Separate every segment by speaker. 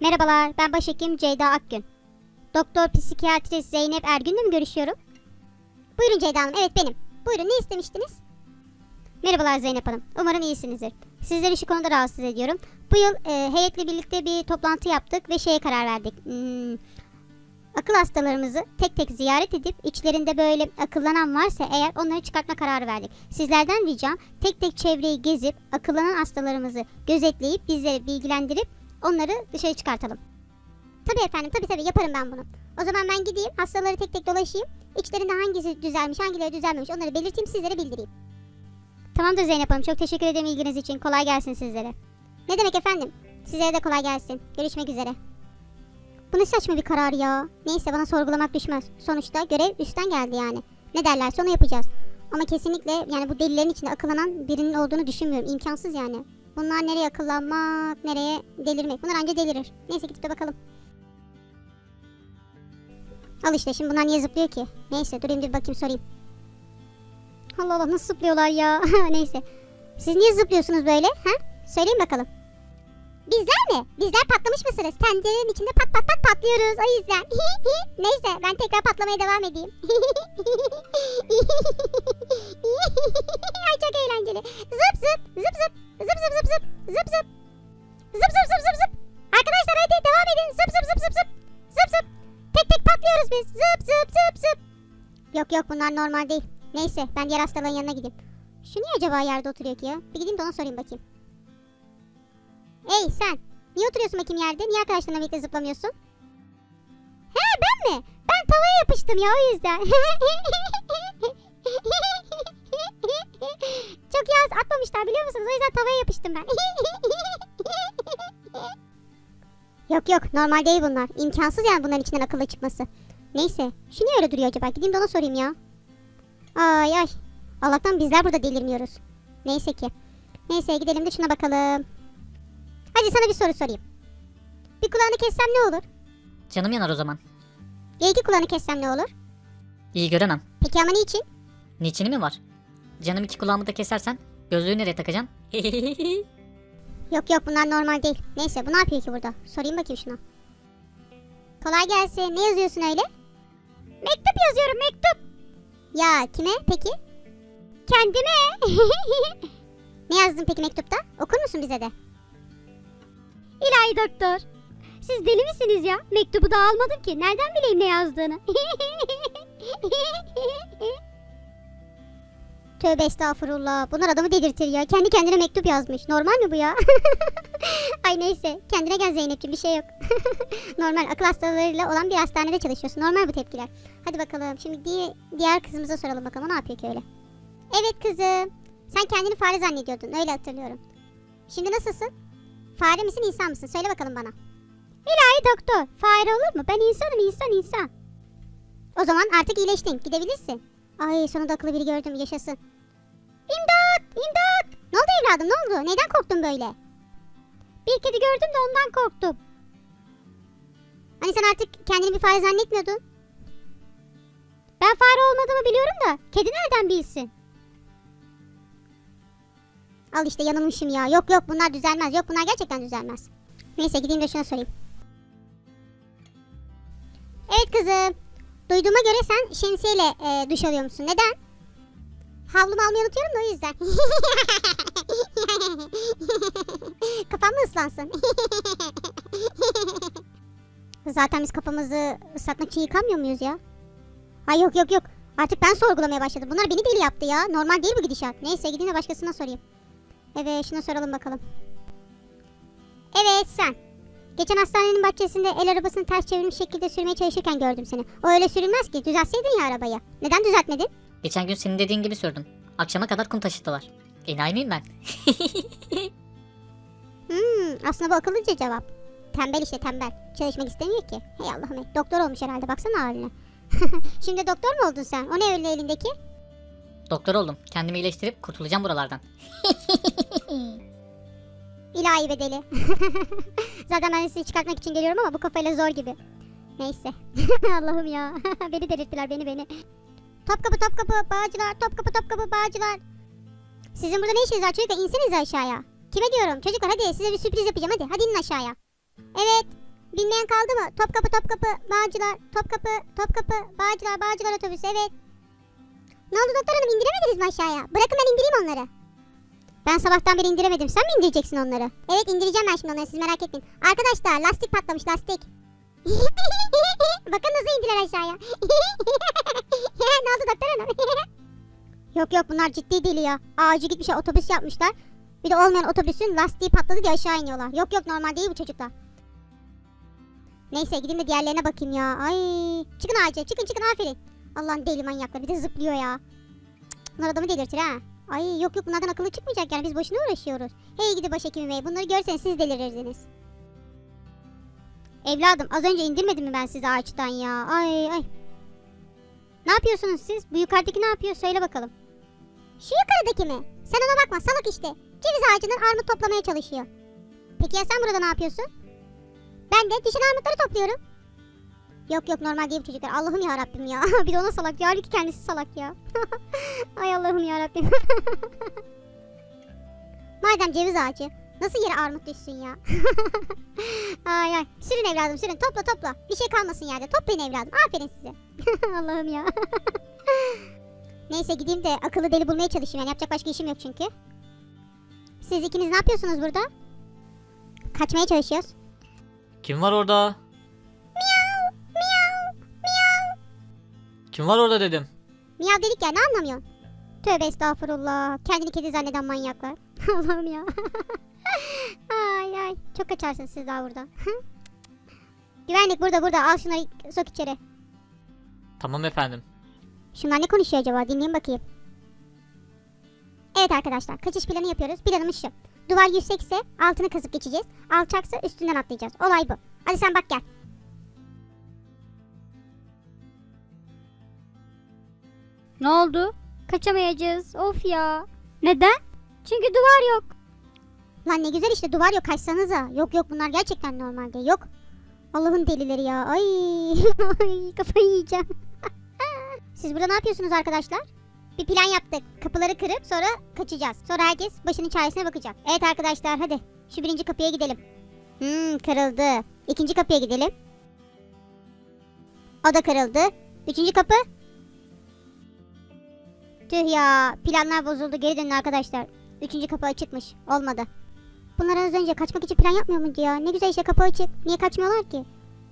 Speaker 1: Merhabalar, ben başhekim Ceyda Akgün. Doktor psikiyatrist Zeynep Ergün'le mi görüşüyorum? Buyurun Ceyda Hanım, evet benim. Buyurun, ne istemiştiniz? Merhabalar Zeynep Hanım, umarım iyisinizdir. Sizleri şu konuda rahatsız ediyorum. Bu yıl e, heyetle birlikte bir toplantı yaptık ve şeye karar verdik. Hmm, akıl hastalarımızı tek tek ziyaret edip içlerinde böyle akıllanan varsa eğer onları çıkartma kararı verdik. Sizlerden ricam tek tek çevreyi gezip akıllanan hastalarımızı gözetleyip bizleri bilgilendirip onları dışarı çıkartalım. Tabii efendim tabii tabii yaparım ben bunu. O zaman ben gideyim hastaları tek tek dolaşayım. İçlerinde hangisi düzelmiş hangileri düzelmemiş onları belirteyim sizlere bildireyim. Tamamdır Zeynep Hanım çok teşekkür ederim ilginiz için. Kolay gelsin sizlere. Ne demek efendim? Sizlere de kolay gelsin. Görüşmek üzere. Bu ne saçma bir karar ya. Neyse bana sorgulamak düşmez. Sonuçta görev üstten geldi yani. Ne derlerse onu yapacağız. Ama kesinlikle yani bu delilerin içinde akıllanan birinin olduğunu düşünmüyorum. İmkansız yani. Bunlar nereye akıllanmak, nereye delirmek. Bunlar anca delirir. Neyse gidip de bakalım. Al işte şimdi bunlar niye zıplıyor ki? Neyse durayım bir bakayım sorayım. Allah Allah nasıl zıplıyorlar ya? Neyse. Siz niye zıplıyorsunuz böyle? Ha? Söyleyin bakalım. Bizler mi? Bizler patlamış mısınız? Tencerenin içinde pat pat pat patlıyoruz o yüzden. Neyse ben tekrar patlamaya devam edeyim. Yok bunlar normal değil. Neyse ben diğer hastaların yanına gideyim. Şu niye acaba yerde oturuyor ki ya? Bir gideyim de ona sorayım bakayım. Ey sen! Niye oturuyorsun bakayım yerde? Niye arkadaşlarınla birlikte zıplamıyorsun? He ben mi? Ben tavaya yapıştım ya o yüzden. Çok yağ atmamışlar biliyor musunuz? O yüzden tavaya yapıştım ben. yok yok normal değil bunlar. İmkansız yani bunların içinden akıllı çıkması. Neyse şu niye öyle duruyor acaba? Gideyim de ona sorayım ya. Ay ay. Allah'tan bizler burada delirmiyoruz. Neyse ki. Neyse gidelim de şuna bakalım. Hadi sana bir soru sorayım. Bir kulağını kessem ne olur?
Speaker 2: Canım yanar o zaman.
Speaker 1: Ya iki kulağını kessem ne olur?
Speaker 2: İyi göremem.
Speaker 1: Peki ama niçin?
Speaker 2: Niçini mi var? Canım iki kulağımı da kesersen gözlüğü nereye takacaksın?
Speaker 1: Yok yok bunlar normal değil. Neyse bu ne yapıyor ki burada? Sorayım bakayım şuna. Kolay gelsin. Ne yazıyorsun öyle? Mektup yazıyorum mektup. Ya kime peki? Kendime. ne yazdın peki mektupta? Okur musun bize de? İlahi doktor. Siz deli misiniz ya? Mektubu da almadım ki. Nereden bileyim ne yazdığını? Tövbe estağfurullah. Bunlar adamı dedirtir ya. Kendi kendine mektup yazmış. Normal mi bu ya? Ay neyse. Kendine gel Zeynep'ciğim bir şey yok. Normal akıl hastalarıyla olan bir hastanede çalışıyorsun. Normal bu tepkiler. Hadi bakalım. Şimdi di- diğer kızımıza soralım bakalım. Ne yapıyor ki öyle? Evet kızım. Sen kendini fare zannediyordun. Öyle hatırlıyorum. Şimdi nasılsın? Fare misin insan mısın? Söyle bakalım bana. İlahi doktor. Fare olur mu? Ben insanım insan insan. O zaman artık iyileştin. Gidebilirsin. Ay sonunda akıllı biri gördüm. Yaşasın. İmdat! İmdat! Ne oldu evladım? Ne oldu? Neden korktun böyle? Bir kedi gördüm de ondan korktum. Hani sen artık kendini bir fare zannetmiyordun. Ben fare olmadığımı biliyorum da kedi nereden bilsin? Al işte yanılmışım ya. Yok yok bunlar düzelmez. Yok bunlar gerçekten düzelmez. Neyse gideyim de şuna sorayım. Evet kızım. Duyduğuma göre sen şemsiyeyle e, duş alıyormuşsun. Neden? Havlumu almayı unutuyorum da o yüzden. Kafam ıslansın? Zaten biz kafamızı ıslatmak için yıkamıyor muyuz ya? Ay yok yok yok. Artık ben sorgulamaya başladım. Bunlar beni deli yaptı ya. Normal değil bu gidişat. Neyse gideyim de başkasına sorayım. Evet şuna soralım bakalım. Evet sen. Geçen hastanenin bahçesinde el arabasını ters çevirmiş şekilde sürmeye çalışırken gördüm seni. O öyle sürülmez ki. Düzeltseydin ya arabayı. Neden düzeltmedin?
Speaker 2: Geçen gün senin dediğin gibi sürdüm. Akşama kadar kum taşıttılar. Enayi miyim ben?
Speaker 1: Hmm, aslında bu akıllıca cevap. Tembel işte tembel. Çalışmak istemiyor ki. Hey Allah'ım. hey. Doktor olmuş herhalde. Baksana haline. Şimdi doktor mu oldun sen? O ne öyle elindeki?
Speaker 2: Doktor oldum. Kendimi iyileştirip kurtulacağım buralardan.
Speaker 1: İlahi bedeli. Zaten ben sizi çıkartmak için geliyorum ama bu kafayla zor gibi. Neyse. Allah'ım ya. beni delirttiler beni beni. Topkapı Topkapı Bağcılar Topkapı Topkapı Bağcılar. Sizin burada ne işiniz var çocuklar inseniz aşağıya. Kime diyorum çocuklar hadi size bir sürpriz yapacağım hadi hadi inin aşağıya. Evet Bilmeyen kaldı mı? Topkapı Topkapı Bağcılar Topkapı Topkapı Bağcılar Bağcılar otobüsü evet. Ne oldu doktor hanım indiremediniz mi aşağıya? Bırakın ben indireyim onları. Ben sabahtan beri indiremedim. Sen mi indireceksin onları? Evet indireceğim ben şimdi onları siz merak etmeyin. Arkadaşlar lastik patlamış lastik. Bakın nasıl indiler aşağıya. ne oldu doktor hanım? yok yok bunlar ciddi değil ya. Ağacı gitmişler otobüs yapmışlar. Bir de olmayan otobüsün lastiği patladı diye aşağı iniyorlar. Yok yok normal değil bu çocuklar. Neyse gideyim de diğerlerine bakayım ya. Ay çıkın ağaca çıkın çıkın aferin. Allah'ın deli manyaklar bir de zıplıyor ya. Bunlar adamı delirtir ha. Ay yok yok bunlardan akıllı çıkmayacak yani biz boşuna uğraşıyoruz. Hey gidi başhekimi bey bunları görseniz siz delirirdiniz. Evladım az önce indirmedim mi ben sizi ağaçtan ya? Ay ay. Ne yapıyorsunuz siz? Bu yukarıdaki ne yapıyor? Söyle bakalım. Şu yukarıdaki mi? Sen ona bakma salak işte. Ceviz ağacından armut toplamaya çalışıyor. Peki ya sen burada ne yapıyorsun? Ben de düşen armutları topluyorum. Yok yok normal değil çocuklar. Allah'ım ya Rabbim ya. bir de ona salak ya. Halbuki kendisi salak ya. Ay Allah'ım ya Rabbim. Madem ceviz ağacı nasıl yere armut düşsün ya? ay ay. Sürün evladım sürün. Topla topla. Bir şey kalmasın yerde. Toplayın evladım. Aferin size. Allah'ım ya. Neyse gideyim de akıllı deli bulmaya çalışayım. Yani yapacak başka işim yok çünkü. Siz ikiniz ne yapıyorsunuz burada? Kaçmaya çalışıyoruz.
Speaker 3: Kim var orada? Kim var orada dedim.
Speaker 1: Miyav dedik ya ne anlamıyorsun? Tövbe estağfurullah. Kendini kedi zanneden manyaklar. Allah'ım ya. ay ay. Çok kaçarsın siz daha burada. Güvenlik burada burada. Al şunları sok içeri.
Speaker 3: Tamam efendim.
Speaker 1: Şunlar ne konuşuyor acaba? Dinleyin bakayım. Evet arkadaşlar. Kaçış planı yapıyoruz. Planımız şu. Duvar yüksekse altını kazıp geçeceğiz. Alçaksa üstünden atlayacağız. Olay bu. Hadi sen bak gel.
Speaker 4: Ne oldu? Kaçamayacağız. Of ya. Neden? Çünkü duvar yok.
Speaker 1: Lan ne güzel işte duvar yok kaçsanıza. Yok yok bunlar gerçekten normalde yok. Allah'ın delileri ya. Ay, Ay kafayı yiyeceğim. Siz burada ne yapıyorsunuz arkadaşlar? Bir plan yaptık. Kapıları kırıp sonra kaçacağız. Sonra herkes başının çaresine bakacak. Evet arkadaşlar hadi. Şu birinci kapıya gidelim. Hmm kırıldı. İkinci kapıya gidelim. O da kırıldı. Üçüncü kapı. Tüh ya. Planlar bozuldu. Geri dönün arkadaşlar. Üçüncü kapı açıkmış. Olmadı. Bunlar az önce kaçmak için plan yapmıyor muydu ya? Ne güzel işte kapı açık. Niye kaçmıyorlar ki?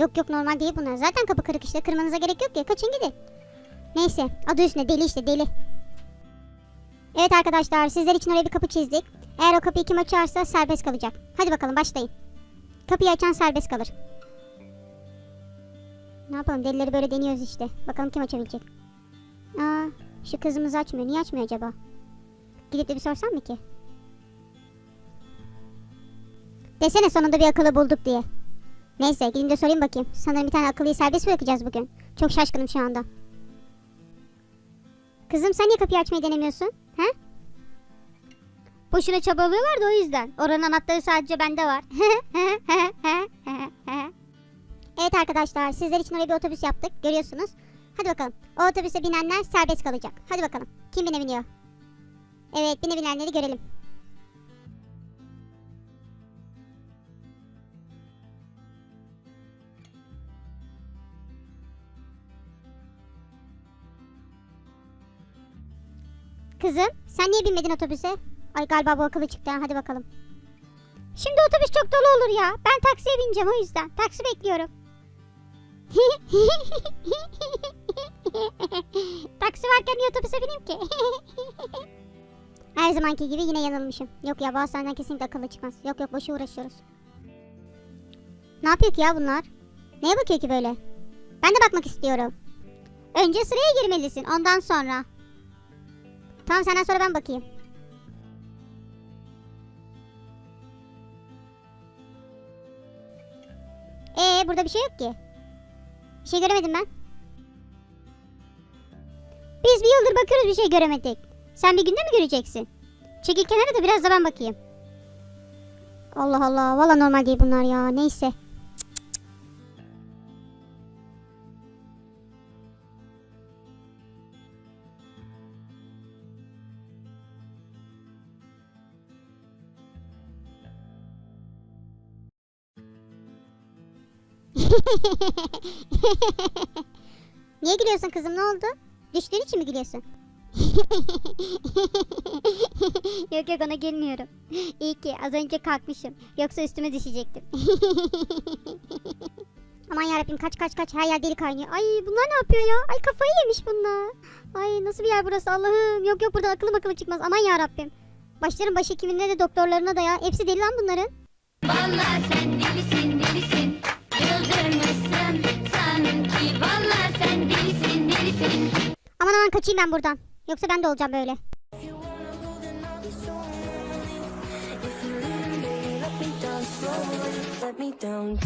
Speaker 1: Yok yok normal değil bunlar. Zaten kapı kırık işte. Kırmanıza gerek yok ya. Kaçın gidin. Neyse. Adı üstünde deli işte deli. Evet arkadaşlar sizler için oraya bir kapı çizdik. Eğer o kapıyı kim açarsa serbest kalacak. Hadi bakalım başlayın. Kapıyı açan serbest kalır. Ne yapalım delileri böyle deniyoruz işte. Bakalım kim açabilecek. Aa, şu kızımız açmıyor. Niye açmıyor acaba? Gidip de bir sorsam mı ki? Desene sonunda bir akıllı bulduk diye. Neyse gidin de sorayım bakayım. Sanırım bir tane akıllıyı serbest bırakacağız bugün. Çok şaşkınım şu anda. Kızım sen niye kapıyı açmayı denemiyorsun? He?
Speaker 4: Boşuna çabalıyorlar da o yüzden. Oranın anahtarı sadece bende var.
Speaker 1: evet arkadaşlar sizler için oraya bir otobüs yaptık. Görüyorsunuz. Hadi bakalım. O otobüse binenler serbest kalacak. Hadi bakalım. Kim binebiliyor? Evet binebilenleri görelim. Kızım sen niye binmedin otobüse? Ay galiba bu akıllı çıktı ha, hadi bakalım. Şimdi otobüs çok dolu olur ya. Ben taksiye bineceğim o yüzden. Taksi bekliyorum. Taksi varken niye otobüse bineyim ki? Her zamanki gibi yine yanılmışım. Yok ya bu hastaneden kesinlikle akıllı çıkmaz. Yok yok boşu uğraşıyoruz. Ne yapıyor ki ya bunlar? Neye bakıyor ki böyle? Ben de bakmak istiyorum. Önce sıraya girmelisin ondan sonra. Tamam senden sonra ben bakayım. Ee burada bir şey yok ki. Bir şey göremedim ben. Biz bir yıldır bakıyoruz bir şey göremedik. Sen bir günde mi göreceksin? Çekil kenara da biraz da ben bakayım. Allah Allah. Valla normal değil bunlar ya. Neyse. Niye gülüyorsun kızım ne oldu? Düştüğün için mi gülüyorsun?
Speaker 4: Yok yok ona gelmiyorum. İyi ki az önce kalkmışım. Yoksa üstüme düşecektim.
Speaker 1: Aman yarabbim kaç kaç kaç her yer deli kaynıyor. Ay bunlar ne yapıyor ya? Ay kafayı yemiş bunlar. Ay nasıl bir yer burası Allah'ım. Yok yok burada akıllı akıllı çıkmaz. Aman yarabbim. Başların başhekimine de doktorlarına da ya. Hepsi deli lan bunların.
Speaker 5: Vallahi sen delisin delisin Çıldırmışsın
Speaker 1: Aman aman kaçayım ben buradan. Yoksa ben de olacağım böyle.
Speaker 6: Let me down